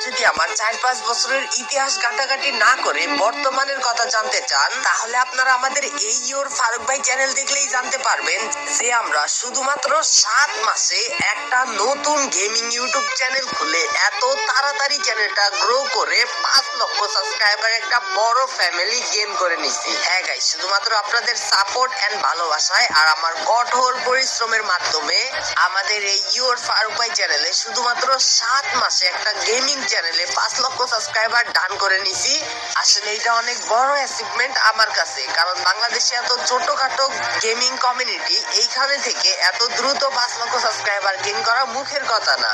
যদি আমার চার পাঁচ বছরের ইতিহাস ঘাটাঘাটি না করে বর্তমানের কথা জানতে চান, তাহলে আপনারা আমাদের এই ইয়োর ফারুক ভাই চ্যানেল দেখলেই জানতে পারবেন যে আমরা শুধুমাত্র সাত মাসে একটা নতুন গেমিং ইউটিউব চ্যানেল খুলে এত তাড়াতাড়ি চ্যানেলটা গ্রো করে পাঁচ লক্ষ সাবস্ক্রাইবার একটা বড় ফ্যামিলি গেম করে নিছি হ্যাঁ গাই শুধুমাত্র আপনাদের সাপোর্ট অ্যান্ড ভালোবাসায় আর আমার কঠোর পরিশ্রমের মাধ্যমে আমাদের এই ইউর ফারুক ভাই চ্যানেলে শুধুমাত্র সাত মাসে একটা গেমিং চ্যানেলে পাঁচ লক্ষ সাবস্ক্রাইবার ডান করে নিছি। আসলে এটা অনেক বড় অ্যাচিভমেন্ট আমার কাছে, কারণ বাংলাদেশে এত ছোটখাটো গেমিং কমিউনিটি এইখানে থেকে এত দ্রুত পাঁচ লক্ষ সাবস্ক্রাইবার গেইন করা মুখের কথা না।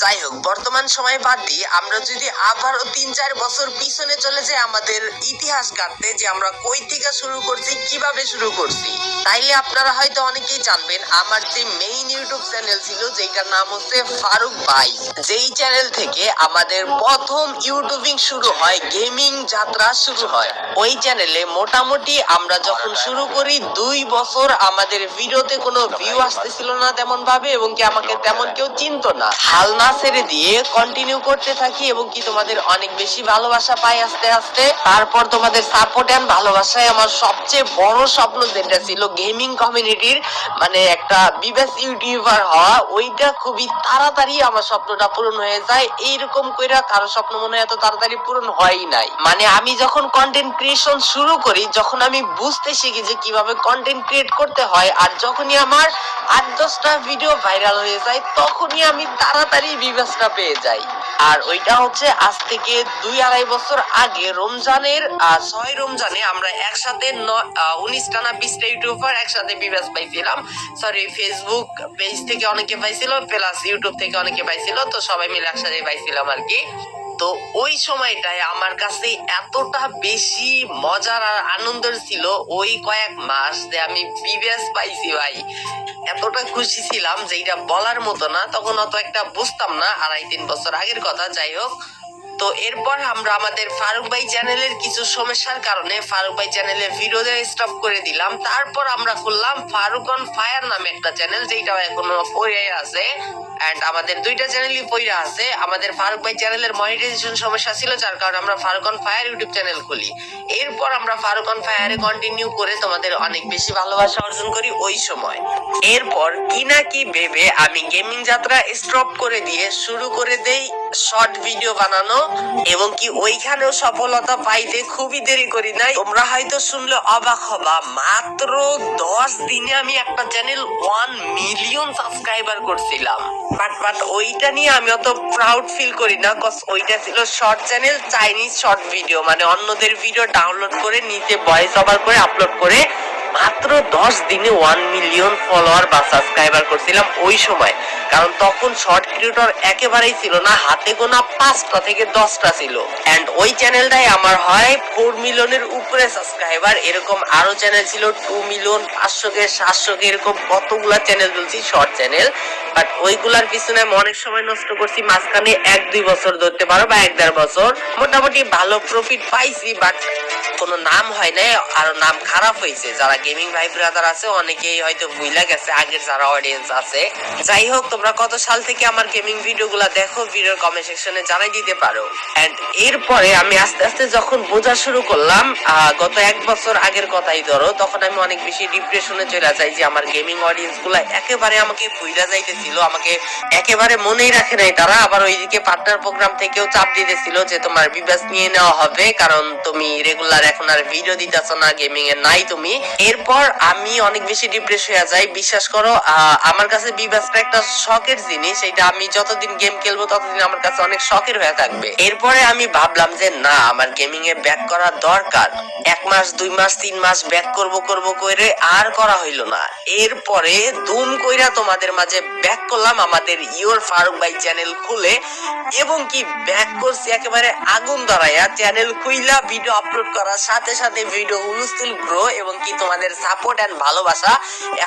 যাই হোক বর্তমান সময় বাদ দিয়ে আমরা যদি আবারও তিন চার বছর পিছনে চলে যাই আমাদের ইতিহাস কাটতে যে আমরা কই থেকে শুরু করছি, কীভাবে শুরু করছি, তাইলে আপনারা হয়তো অনেকেই জানবেন, আমার যে মেইন ইউটিউব চ্যানেল ছিল, যেটার নাম হচ্ছে ফারুক ভাই, যেই চ্যানেল থেকে আমাদের প্রথম ইউটিউবিং শুরু হয় গেমিং যাত্রা শুরু হয়। ওই চ্যানেলে মোটামুটি আমরা যখন শুরু করি, দুই বছর আমাদের ভিডিওতে কোনো ভিউ আসতেছিল না তেমন ভাবে এবং কি আমাকে তেমন কেউ চিনতো না। হাল না ছেড়ে দিয়ে কন্টিনিউ করতে থাকি এবং কি তোমাদের অনেক বেশি ভালোবাসা পাই আস্তে আস্তে। তারপর তোমাদের সাপোর্ট এন্ড ভালোবাসায় আমার সবচেয়ে বড় স্বপ্ন যেটা ছিল গেমিং কমিউনিটির মানে একটা বিবেস ইউটিউবার হওয়া। ওইটা খুবই তাড়াতাড়ি আমার স্বপ্নটা পূরণ হয়ে যায়। এইরকম কইরা কারও স্বপ্ন মনে হয় এত তাড়াতাড়ি পূরণ হয়ই নাই। মানে আমি যখন কন্টেন্ট ক্রিয়েশন শুরু করি, যখন আমি বুঝতে শিখি যে কীভাবে কন্টেন্ট ক্রিয়েট করতে হয়, আর যখনই আমার আট দশটা ভিডিও ভাইরাল হয়ে যায়, তখনই আমি তাড়াতাড়ি বিবেচনা পেয়ে যাই। আর ওইটা হচ্ছে আজ থেকে দুই আড়াই বছর আগে রমজানের ছয় রমজানে আমরা একসাথে উনিশটা না বিশটা ইউটিউবার একসাথে বিবেচ পাইছিলাম। সরি ফেসবুক পেজ থেকে অনেকে পাইছিল প্লাস ইউটিউব থেকে অনেকে পাইছিল, তো সবাই মিলে একসাথে পাইছিলাম আর কি। তো ওই সময়টায় আমার কাছে এতটা বেশি মজার আর আনন্দের ছিল ওই কয়েক মাস যে আমি বিবেস পাইছি ভাই। এতটা খুশি ছিলাম যে এটা বলার মতো না, তখন অত একটা বুঝতাম না, আড়াই তিন বছর আগের কথা, যাই হোক। তো এরপর আমরা আমাদের ফারুক ভাই চ্যানেলের কিছু সমস্যার কারণে ফারুক ভাই চ্যানেলের ভিডিও স্টপ করে দিলাম। তারপর আমরা খুললাম ফারুক অন ফায়ার নামে একটা চ্যানেল যেটা এখনও পড়ে আছে। অ্যান্ড আমাদের দুইটা চ্যানেলই পইরা আছে। আমাদের ফারুক ভাই চ্যানেলের মনিটাইজেশন সমস্যা ছিল, যার কারণে আমরা Faruk on fire YouTube channel খুলি। এরপর আমরা ফারুক অন ফায়ারে কন্টিনিউ করে তোমাদের অনেক বেশি ভালোবাসা অর্জন করি ওই সময়। এরপর কি না কি ভেবে আমি গেমিং যাত্রা স্টপ করে দিয়ে শুরু করে দেই শর্ট ভিডিও বানানো এবং কি ওইখানেও সফলতা পাইতে খুবই দেরি করি নাই। তোমরা হয়তো শুনলে অবাক হবা, মাত্র দশ দিনে আমি একটা চ্যানেল ওয়ান মিলিয়ন সাবস্ক্রাইবার করছিলাম। বাট বাট ওইটা নিয়ে আমি অত প্রাউড ফিল করি না ওইটা ছিল short channel Chinese short video মানে অন্যদের ভিডিও ডাউনলোড করে, নিচে ভয়েস ওভার করে আপলোড করে মাত্র দশ দিনে ওয়ান মিলিয়ন ফলোয়ার বা সাবস্ক্রাইবার করছিলাম ওই সময়। কারণ তখন শর্ট ক্রিয়েটর একেবারেই ছিল না, হাতে গোনা পাঁচটা থেকে দশটা ছিল। এন্ড ওই চ্যানেলটাই আমার হয় ফোর মিলিয়নের উপরে সাবস্ক্রাইবার এরকম আরও চ্যানেল ছিল টু মিলিয়ন পাঁচশো কে সাতশো কে এরকম কতগুলা চ্যানেল চলছি শর্ট চ্যানেল বাট ওইগুলার পিছনে আমি অনেক সময় নষ্ট করছি, মাঝখানে এক দুই বছর ধরতে পারো বা এক দেড় বছর। মোটামুটি ভালো প্রফিট পাইছি বাট কোনো নাম হয় নাই, আর নাম খারাপ হয়েছে। যারা গেমিং ভাই ব্রাদার আছে, অনেকেই হয়তো ভুইলা গেছে, আগের যারা অডিয়েন্স আছে। যাই হোক, তোমরা কত সাল থেকে আমার গেমিং ভিডিও গুলা দেখো ভিডিওর কমেন্ট সেকশনে জানাই দিতে পারো। এন্ড এরপরে আমি আস্তে আস্তে যখন বোঝা শুরু করলাম গত এক বছর আগের কথাই ধরো, তখন আমি অনেক বেশি ডিপ্রেশনে চলে যাই যে আমার গেমিং অডিয়েন্সগুলা একেবারে আমাকে ভুইলা যাইতেছিল, আমাকে একেবারে মনেই রাখে নাই তারা। আবার ওইদিকে পার্টনার প্রোগ্রাম থেকেও চাপ দিতেছিল যে তোমার বিবাস নিয়ে নেওয়া হবে, কারণ তুমি রেগুলার এখন আর ভিডিও দিতেছ না গেমিং এ নাই তুমি। এরপর আমি অনেক বেশি ডিপ্রেস হয়ে যাই, বিশ্বাস করো আমার কাছে বিবাসটা একটা শখের জিনিস, এটা আমি যতদিন গেম খেলব ততদিন আমার কাছে অনেক শখের হয়ে থাকবে। এরপরে আমি ভাবলাম যে, না, আমার গেমিং এ ব্যাক করা দরকার। এক মাস, দুই মাস, তিন মাস ব্যাক করব করব করে আর করা হইল না। এরপরে দুম কইরা তোমাদের মাঝে ব্যাক করলাম আমাদের ইওর ফারুক ভাই চ্যানেল খুলে, এবং কি ব্যাক করছি একেবারে আগুন ধরাইয়া চ্যানেল খুইলা ভিডিও আপলোড করা সাথে সাথে ভিডিও হুলস্থুল গ্রো এবং কি তোমাদের সাপোর্ট এন্ড ভালোবাসা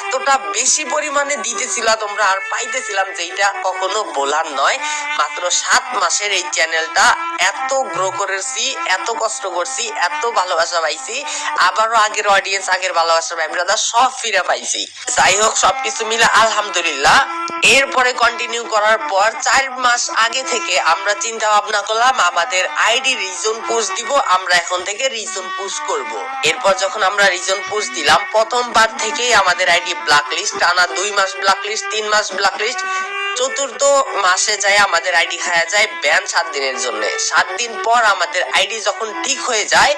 এতটা বেশি পরিমাণে দিতেছিল তোমরা আর পাইতেছিলাম যেটা কখনো বলার নয়। মাত্র সাত মাসের এই চ্যানেলটা এত গ্রো করেছি, এত কষ্ট করছি, এত ভালোবাসা পাইছি। আবারও আগের অডিয়েন্স আগের ভালোবাসা ভাই ব্রাদার সব ফিরে পাইছি। যাই হোক, সবকিছু মিলে আলহামদুলিল্লাহ। এরপরে কন্টিনিউ করার পর চার মাস আগে থেকে আমরা চিন্তা ভাবনা করলাম, আমাদের আইডি রিজন পোস্ট দিব, আমরা এখন থেকে রিজন পুশ করব। এরপর যখন আমরা রিজন পুশ দিলাম, প্রথমবার থেকেই আমাদের আইডি ব্ল্যাক লিস্ট টানা দুই মাস ব্ল্যাক লিস্ট তিন মাস ব্ল্যাক লিস্ট চতুর্থ মাসে যায় আমাদের আইডি খায়া যায় ব্যান সাত দিনের জন্য। সাত দিন পর আমাদের আইডি যখন ঠিক হয়ে যায়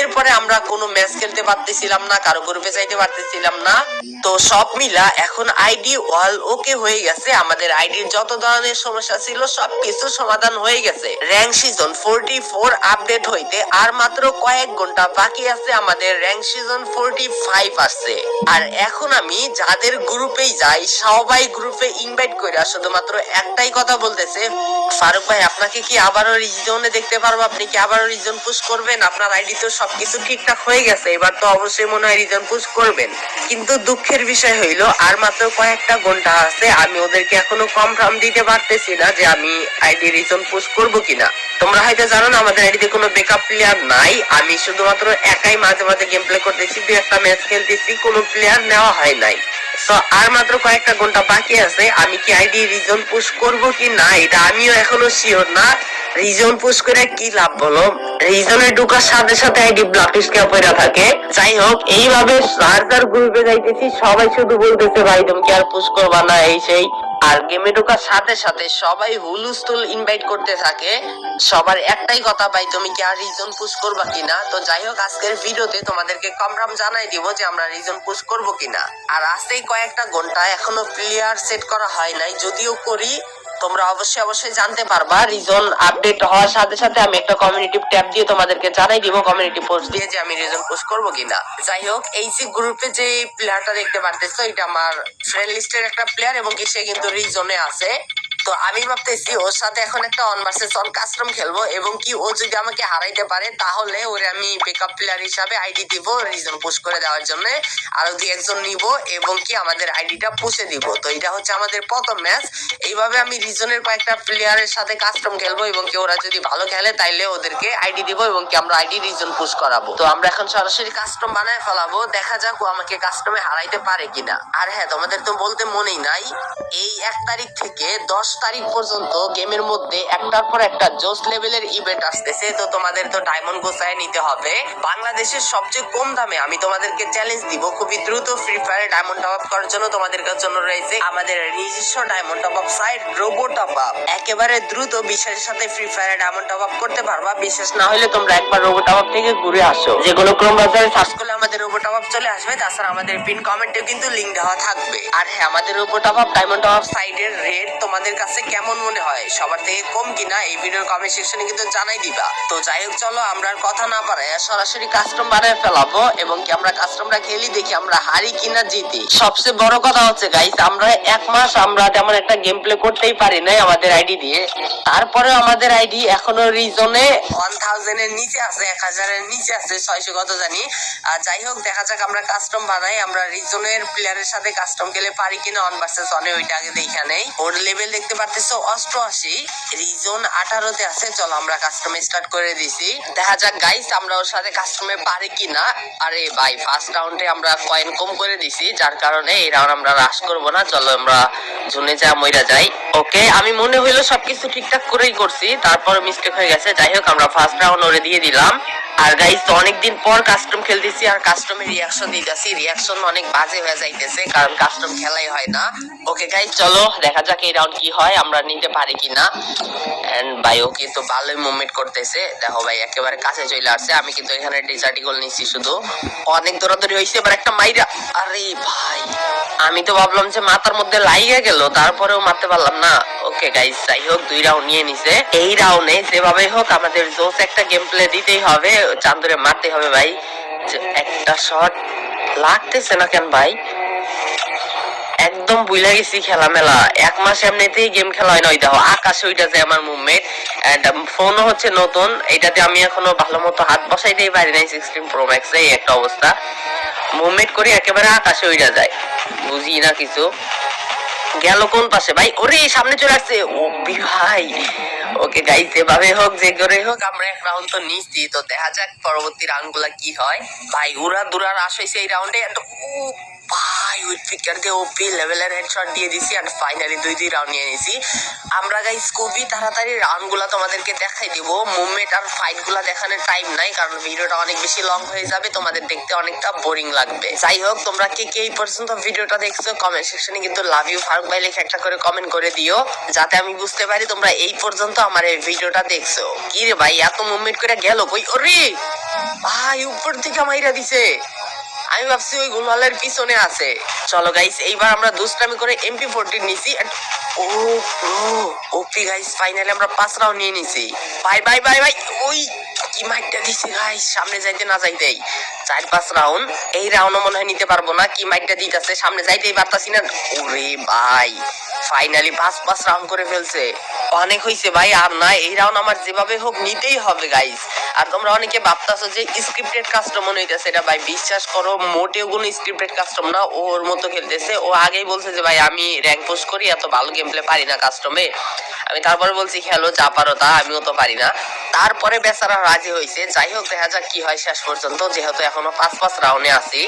এরপরে আমরা কোনো ম্যাচ খেলতে পারতেছিলাম না, কারও গ্রুপে যাইতে পারতেছিলাম না। তো সব মিলা এখন আইডি ওয়াল ওকে হয়ে গেছে। আমাদের আইডির যত ধরনের সমস্যা ছিল, সব কিছু সমাধান হয়ে গেছে। Rank season forty four update হইতে আর মাত্র কয়েক ঘণ্টা বাকি আছে, আমাদের র্যাঙ্ক সিজন ফোরটি ফাইভ আসছে। আর এখন আমি যাদের গ্রুপেই যাই, সবাই গ্রুপে ইনভাইট করে শুধুমাত্র একটাই কথা বলতেছে, ফারুক ভাই, আপনাকে কি আবারও রিজনে দেখতে পারব? আপনি কি আবারও রিজন পুশ করবেন? আপনার আইডি তো সবকিছু ঠিকঠাক হয়ে গেছে, এবার তো অবশ্যই মনে হয় রিজন পুশ করবেন। কিন্তু দুঃখের বিষয় হইল, আর মাত্র কয়েকটা ঘণ্টা আছে, আমি ওদেরকে এখনও কনফার্ম দিতে পারতেছি না যে আমি আইডি রিজন পুশ করব কিনা। তোমরা হয়তো জানো না, আমাদের আইডিতে কোনো বেকআপ প্লেয়ার নাই। আমি শুধুমাত্র একাই মাঝে মাঝে গেম প্লে করতেছি দুই একটা ম্যাচ খেলতেছি, কোনো প্লেয়ার নেওয়া হয় নাই। তো আর মাত্র কয়েকটা ঘণ্টা বাকি আছে, আমি কি আইডি রিজন পুশ করব কি না এটা আমিও এখনও শিওর না। রিজন পুশ করে কি লাভ বলো? রিজনে ঢুকার সাথে সাথে আইডি ব্লকলিস্ট কে পড়া থাকে। যাই হোক এইভাবে যার যার গ্রুপে যাইতেছি, সবাই শুধু বলতেছে, ভাই, তুমি কি আর পুশ করবা না? এই সেই। আর গেমে ঢোকার সাথে সাথে সবাই হুলুস্থুল ইনভাইট করতে থাকে। সবার একটাই কথা, ভাই, তুমি কি আর রিজন পুশ করবা কিনা? তো যাই হোক আজকের ভিডিওতে তোমাদেরকে কনফার্ম জানাই দিব যে আমরা রিজন পুশ করব কিনা। আর আজকেই কয়েকটা ঘণ্টা এখনও প্লেয়ার সেট করা হয় নাই, যদিও করি তোমরা অবশ্যই অবশ্যই জানতে পারবা। রিজন আপডেট হওয়ার সাথে সাথে আমি একটা কমিউনিটি ট্যাব দিয়ে তোমাদেরকে জানাই দিব কমিউনিটি পোস্ট দিয়ে যে আমি রিজন পোস্ট করব কিনা। যাই হোক, এই যে গ্রুপে যে প্লেয়ারটা দেখতে পারতেছো, এটা আমার ফ্রেন্ড লিস্টের একটা প্লেয়ার এবং সে কিন্তু রিজনে আছে। তো আমি ভাবতেছি ওর সাথে এখন একটা অন ভার্সেস অন কাস্টম খেলব এবং কি ও যদি আমাকে হারাইতে পারে, তাহলে ওরে আমি বেকআপ প্লেয়ার হিসাবে আইডি দিব রিজন পুশ করে দেওয়ার জন্য। আরও দুই একজন নিব এবং কি আমাদের আইডিটা পুষে দিব। তো এটা হচ্ছে আমাদের প্রথম ম্যাচ এইভাবে আমি রিজনের কয়েকটা প্লেয়ারের সাথে কাস্টম খেলব এবং কি ওরা যদি ভালো খেলে, তাইলে ওদেরকে আইডি দিব এবং কি আমরা আইডি রিজন পুশ করাবো। তো আমরা এখন সরাসরি কাস্টম বানায় ফেলাবো। দেখা যাক ও আমাকে কাস্টমে হারাইতে পারে কিনা। আর হ্যাঁ তোমাদের তো বলতে মনেই নাই, এই এক তারিখ থেকে দশ তারিখ পর্যন্ত গেমের মধ্যে একটার পর একটা জোস লেভেলের ইভেন্ট আসতেছে। তো তোমাদের তো ডায়মন্ড গোসায় নিতে হবে। বাংলাদেশের সবচেয়ে কম দামে আমি তোমাদেরকে চ্যালেঞ্জ দিব খুবই দ্রুত Free Fire diamond top up করার জন্য তোমাদের জন্য রয়েছে আমাদের নিজস্ব diamond top up site Robo top up একেবারে দ্রুত বিশ্বাসের সাথে Free Fire diamond top up করতে পারবা। বিশ্বাস না হলে তোমরা একবার রোবো টপ আপ থেকে ঘুরে আসো। যেগুলো ক্রোম ব্রাউজারে সার্চ করলে আমাদের রোবো টপ আপ চলে আসবে। তাছাড়া আমাদের পিন কমেন্টে কিন্তু লিংক দেওয়া থাকবে। আর হ্যাঁ আমাদের Robo top up diamond top up সাইটের রেট তোমাদের কাছে কেমন মনে হয়? সবার থেকে কম কিনা? এই ভিডিওর কমেন্ট সেকশনে কিন্তু জানাই দিবা। তো যাই হোক, চলো আমরা কথা না পারে সরাসরি কাস্টম বানায় ফেলাবো এবং কি আমরা কাস্টমটা খেলি, দেখি আমরা হারি কিনা জিতি। সবচেয়ে বড় কথা হচ্ছে গাইস আমরা এক মাস আমরা তেমন একটা গেম প্লে করতেই পারি নাই আমাদের আইডি দিয়ে। তারপরে আমাদের আইডি এখনও রিজনে ওয়ান থাউজেন্ড এর নিচে আছে, এক হাজারের নিচে আছে, ছয়শো কত জানি। আর যাই হোক, দেখা যাক আমরা কাস্টম বানাই, আমরা রিজনের প্লেয়ারের সাথে কাস্টম খেলে পারি কিনা অন ভার্সেস অনে ওইটা আগে দেখা নেই। ওর লেভেল দেখতে পারতেছো, অষ্টআশি। রিজন আঠারোতে আছে, চলো আমরা কাস্টমে স্টার্ট করে দিছি। দেখা যাক গাইস আমরা ওর সাথে কাস্টমে পারি কিনা। আরে ভাই ফার্স্ট রাউন্ডে আমরা কয়েন কম করে দিছি, যার কারণে এই রাউন্ড আমরা রাশ করব না। চলো আমরা জুনে যা, মইরা যাই। ওকে আমি মনে হইল সবকিছু ঠিকঠাক করেই করছি তারপর মিস্টেক হয়ে গেছে। যাই হোক, আমরা ফার্স্ট রাউন্ড ওরে দিয়ে দিলাম। আর গাইস তো অনেকদিন পর কাস্টম খেলতেছি আর কাস্টমের রিয়াকশন দিতেছি রিয়াকশন অনেক বাজে হয়ে যাইতেছে, কারণ কাস্টম খেলাই হয় না। ওকে গাইস চলো দেখা যাক এই রাউন্ড কি হয়, আমরা নিতে পারি কিনা। এন্ড ভাই, ও কিন্তু ভালোই মুভমেন্ট করতেছে। দেখো ভাই, একেবারে কাছে চলে আসছে। আমি কিন্তু এখানে ডিজার্টি নিচ্ছি শুধু। অনেক দৌড়াদৌড়ি হয়েছে এবার একটা মাইরা। আরে ভাই, আমি তো ভাবলাম যে মাথার মধ্যে লাইগে গেল, তারপরেও মারতে পারলাম না। ওকে গাইস যাই হোক, দুই রাউন্ড নিয়ে নিছে। এই রাউন্ডে যেভাবে হোক, আমাদের জোস একটা গেম প্লে দিতেই হবে, চান্দুরে মারতে হবে, ভাই। একটা শট লাগতেছে না কেন, ভাই? একদম বুঝলা গেছি খেলা মেলা এক মাস এমনিতেই গেম খেলা হয় না ওই দেখো, আকাশে ওইটাতে আমার মুভমেন্ট এন্ড ফোনও হচ্ছে নতুন। এটাতে আমি এখনও ভালো মতো হাত বসাইতেই পারি নাই সিক্সটিন প্রো ম্যাক্স এই একটা অবস্থা। মুভমেন্ট করে একেবারে আকাশে উইরা যায়। বুঝি না কিছু। গেল কোন পাশে? ভাই, ওরে, সামনে চলে আসছে। ও ভাই, ওকে গাইতে ভাবে হোক, যে করে হোক, আমরা এক রাউন্ড তো নিচ্ছি। তো দেখা যাক পরবর্তী রাউন্ডগুলা কি হয়। ভাই, উড়া দুরার আস হয়েছে এই রাউন্ডে ভাই পিকার ওপি লেভেলের হেডশট দিয়ে দিছি ফাইনালি দুই দুই রাউন্ড নিয়ে নিছি। আমরা গাইস খুবই তাড়াতাড়ি রাউন্ডগুলা তোমাদেরকে দেখাই দিব। মুভমেন্ট আর ফাইটগুলা দেখানোর টাইম নাই, কারণ ভিডিওটা অনেক বেশি লং হয়ে যাবে, তোমাদের দেখতে অনেকটা বোরিং লাগবে। যাই হোক, তোমরা কে কে এই পর্যন্ত ভিডিওটা দেখছ কমেন্ট সেকশনে কিন্তু লাভ ইউ ফারুক ভাই লিখে একটা করে কমেন্ট করে দিও, যাতে আমি বুঝতে পারি তোমরা এই পর্যন্ত আমার এই ভিডিওটা দেখছ। কি রে ভাই, এত মুভমেন্ট করে গেল কই? ওরে! ভাই, উপর থেকে মাইরা দিছে। আমি ভাবছি ওই গুলওয়ালের পিছনে আছে। চলো গাইস এইবার আমরা দুষ্টামি করে এমপি ফোরটিন নিছি ও ওপি গাইস ফাইনালি আমরা পাঁচ রাউন্ড নিয়ে নিছি। ভাই ভাই ভাই ভাই ওই কি সামনে যাইতে না চার, পাঁচ রাউন্ড এই রাউন্ডও মনে হয় নিতে পারব না, কি মাইটটা দিতেছে, সামনে যাইতেই পারতাছি না। ওরে ভাই ফাইনালি পাঁচ পাঁচ রাউন্ড করে ফেলছে। অনেক হয়েছে ভাই, আর না, এই রাউন্ড আমার যেভাবে হোক নিতেই হবে গাইস আর তোমরা অনেকে ভাবতাছো যে স্ক্রিপ্টেড কাস্টম মনে হইতেছে, এটা ভাই বিশ্বাস করো, মোটেও কোনো স্ক্রিপ্টেড কাস্টম না, ওর মতো খেলতেছে। ও আগেই বলছে যে, ভাই, আমি র্যাঙ্ক পোস্ট করি, এত ভালো গেম প্লে পারি না কাস্টমে আমি তারপরে বলছি, খেলো, যা পারো তা, আমিও তো পারি না। তারপরে বেচারা রাজি হয়েছে যাই হোক, দেখা যাক কি হয় শেষ পর্যন্ত। যেহেতু এখনও পাঁচ পাঁচ রাউন্ডে আছি।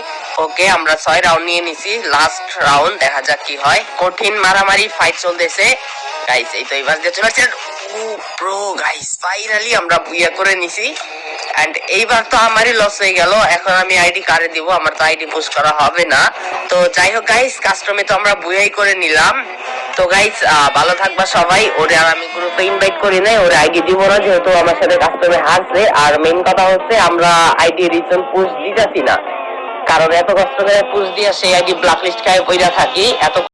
ওকে, আমরা ছয় রাউন্ড নিয়ে নিছি। লাস্ট রাউন্ড দেখা যাক কি হয়। কঠিন মারামারি ফাইট চলতেছে। গাইস এই তো এবার আসছে ও প্রো গাইস ফাইনালি আমরা বুইয়া করে নিছি। এন্ড এইবার তো আমারই লস হয়ে গেল। এখন আমি আইডি কারে দিব, আমার তো আইডি পোস্ট করা হবে না। তো যাই হোক গাইস কাস্টমে তো আমরা বুয়াই করে নিলাম। তো গাইস ভালো থাকবা সবাই। ওরে আর আমি গ্রুপে ইনভাইট করি নাই, ওরে আইডি দিব না, যেহেতু আমার সাথে কাস্টমে হারছে আর মেইন কথা হচ্ছে, আমরা আইডি রিজন পুশ দিতেছি না। কারণ এত কষ্ট করে পুশ দিয়ে সেই আইডি ব্ল্যাকলিস্ট খায় পইরা থাকি। এত